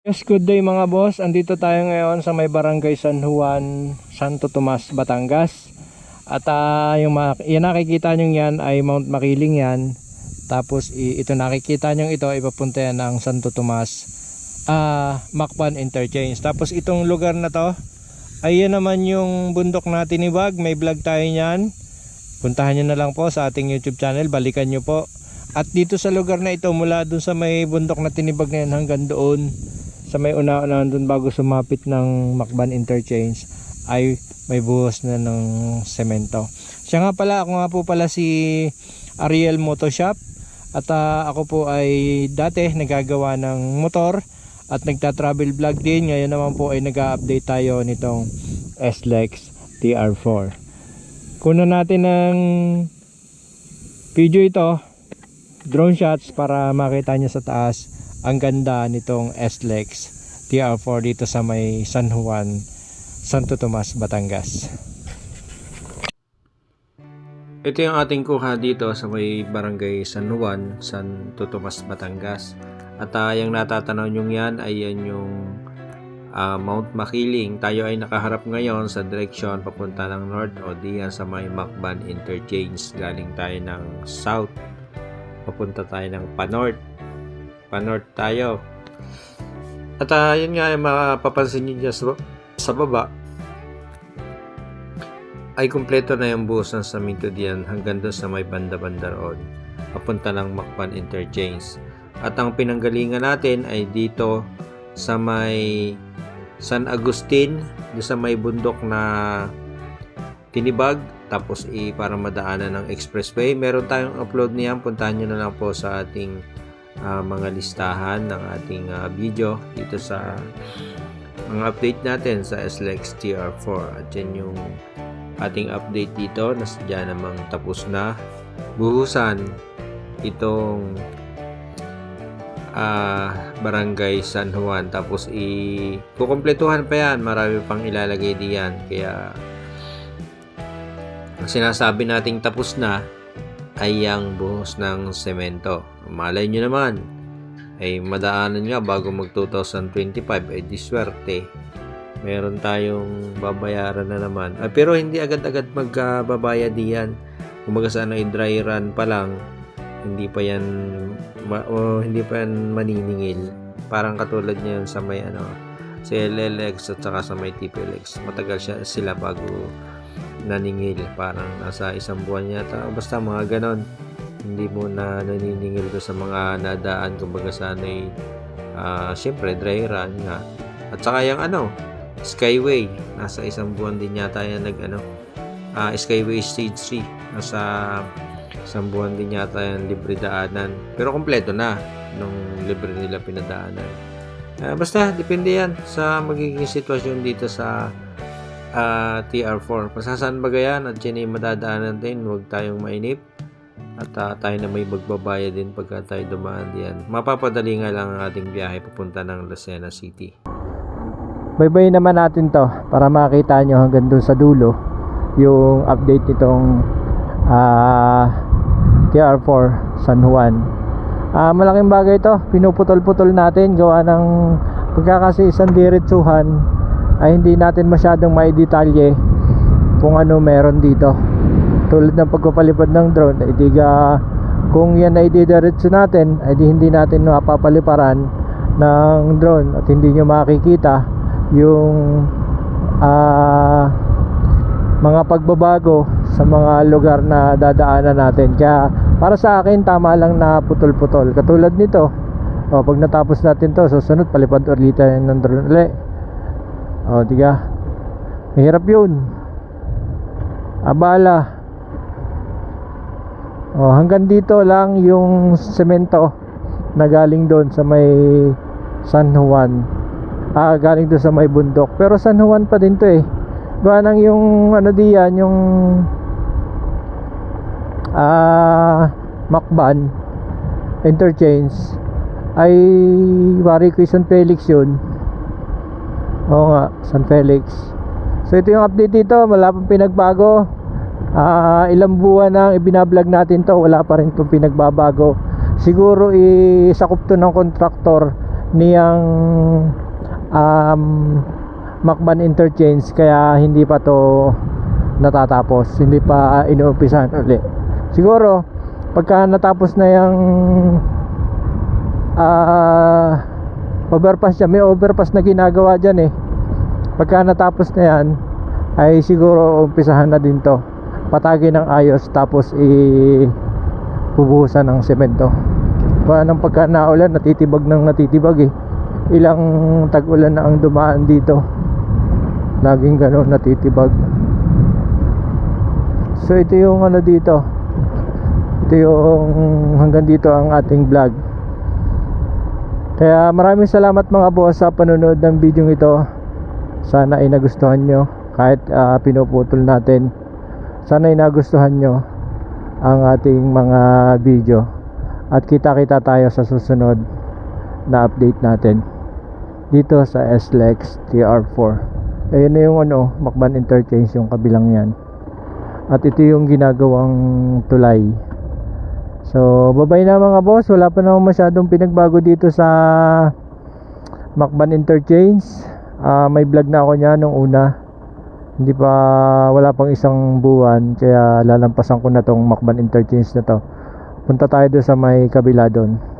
Yes, good day mga boss. Andito tayo ngayon sa may barangay San Juan, Santo Tomas, Batangas. At ah, yung, yung nakikita nyo yan ay Mount Makiling yan. Tapos ito nakikita nyo ito, ipapunta yan ng Santo Tomas, ah, Macpan Interchange. Tapos itong lugar na to, ay yan naman yung bundok natin ni Bag. May vlog tayo niyan. Puntahan nyo na lang po sa ating YouTube channel. Balikan nyo po. At dito sa lugar na ito, mula dun sa may bundok na tinibag na hanggang doon, sa may una-unahan dun bago sumapit ng Macban Interchange, ay may buhos na ng semento. Siya nga pala, ako nga po pala si Ariel Motoshop. At ah, ako po ay dati nagagawa ng motor at nagta-travel vlog din. Ngayon naman po ay nag-update tayo nitong SLEX TR4. Kunan natin ng video ito, drone shots para makita nyo sa taas ang ganda nitong SLEX TR4 dito sa may San Juan, Santo Tomas, Batangas. Ito yung ating kuha dito sa may barangay San Juan, Santo Tomas, Batangas. At uh, yung natatanaw nyo yan ay yan yung ah, Mount Makiling. Tayo ay nakaharap ngayon sa direksyon papunta ng north o diyan sa may Macban Interchange. Galing tayo ng south. Papunta tayo ng panorth. Panorth tayo. At uh, yun nga ay mapapansin nyo dyan sa, sa baba ay kumpleto na yung buhos ng Saminto diyan hanggang doon sa may banda-banda roon. Papunta ng Macban Interchange. At ang pinanggalingan natin ay dito sa may San Agustin, doon sa may bundok na tinibag, tapos i para madaanan ng expressway. Meron tayong upload niyan, puntahan nyo na lang po sa ating ah, mga listahan ng ating ah, video dito sa mga update natin sa SLEX TR4 at yan yung ating update dito na sadya namang tapos na. Buhusan itong ah, barangay San Juan. Tapos i kukumpletuhan pa yan. Marami pang ilalagay diyan. Kaya sinasabi nating tapos na ay ang buhos ng semento. Malay nyo naman. Ay madaanan nga bago mag 2025 ay diswerte meron tayong babayaran na naman. Ah, pero hindi agad-agad magbabayad diyan kumbaga sa ano dry run pa lang hindi pa yan ma- o hindi pa yan maniningil. Parang katulad niyan sa may ano sa LLX at saka sa may TPLX matagal siya sila bago naningil. Parang nasa isang buwan yata basta mga ganon. Hindi mo na naniningil ko sa mga nadaan. Kumbaga sa ano ay ah, syempre dry run nga. At saka yung ano Skyway. Nasa isang buwan din yata yan nag ano ah, Skyway Stage 3 nasa isang buwan din yata yan libre daanan. Pero kompleto na nung libre nila pinadaanan. Ah, basta depende yan sa magiging sitwasyon dito sa ah, TR4 pasasaan ba yan at yan ay madadaanan din huwag tayong mainip. At ah, tayo na may magbabayad din pagka tayo dumaan diyan. Mapapadali nga lang ang ating biyahe papunta ng Lucena City. Baybay naman natin to para makita nyo hanggang dun sa dulo yung update nitong ah, TR4 San Juan. Ah, malaking bagay ito. Pinuputol-putol natin gawa ng pagkakasi isang diretsuhan ay hindi natin masyadong maidetalye kung ano meron dito. Tulad ng pagpapalipad ng drone, ay di ga, kung yan ay didiretso natin, ay di hindi natin mapapaliparan ng drone at hindi nyo makikita yung ah, mga pagbabago sa mga lugar na dadaanan natin. Kaya para sa akin tama lang na putol-putol. Katulad nito, o pag natapos natin to, susunod palipad ulit ng drone ulit. O, diga. Mahirap yun. Abala. O, hanggang dito lang yung semento na galing doon sa may San Juan ah, galing doon sa may bundok pero San Juan pa din to eh gawa nang yung ano diyan yung ah Macban interchange ay ko San Felix yun oo nga San Felix. So ito yung update dito wala pang pinagbago. Ah ilang buwan nang ibinablog natin to wala pa rin itong pinagbabago. Siguro isakop to ng kontraktor niyang um, Macban Interchange kaya hindi pa to natatapos. Hindi pa inuumpisahan uli siguro pagka natapos na yung ah overpass niya may overpass na ginagawa dyan eh pagka natapos na yan ay siguro umpisahan na din to. Patagi ng ayos tapos i bubuhusan ng semento. Pa ng pagka naulan natitibag ng natitibag eh. Ilang tag-ulan na ang dumaan dito. Laging gano'n natitibag. So ito yung ano dito. Ito yung hanggang dito ang ating vlog. Kaya maraming salamat mga boss sa panonood ng video ito sana ay nagustuhan nyo kahit ah, pinuputol natin. Sana ay nagustuhan nyo ang ating mga video. At kita kita tayo sa susunod na update natin dito sa SLEX TR4 ayun na yung ano Macban Interchange yung kabilang yan. At ito yung ginagawang tulay. So babay na mga boss. Wala pa naman masyadong pinagbago dito sa Macban Interchange Ah, may vlog na ako niya nung una. Hindi pa wala pang isang buwan kaya lalampasan ko na tong Macban Interchange na to. Punta tayo doon sa may kabila doon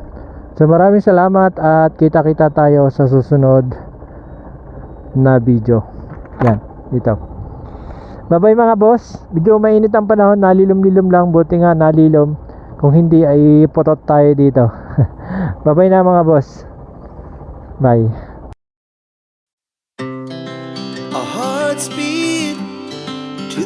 so maraming salamat at kita kita tayo sa susunod na video. Yan dito bye bye mga boss. Medyo mainit ang panahon. Nalilom-lilom lang. Buti nga nalilom. Kung hindi ay putot tayo dito. Bye bye na mga boss. Bye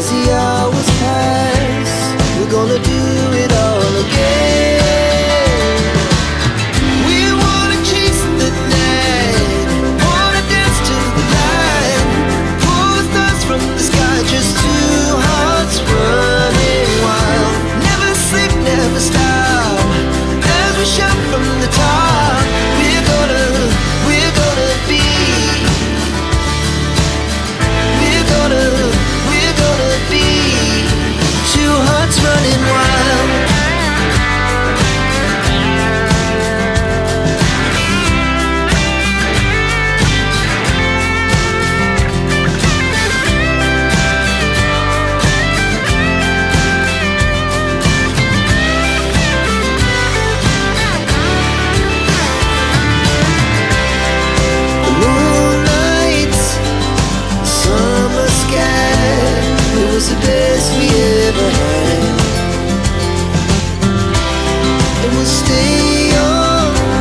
as he always.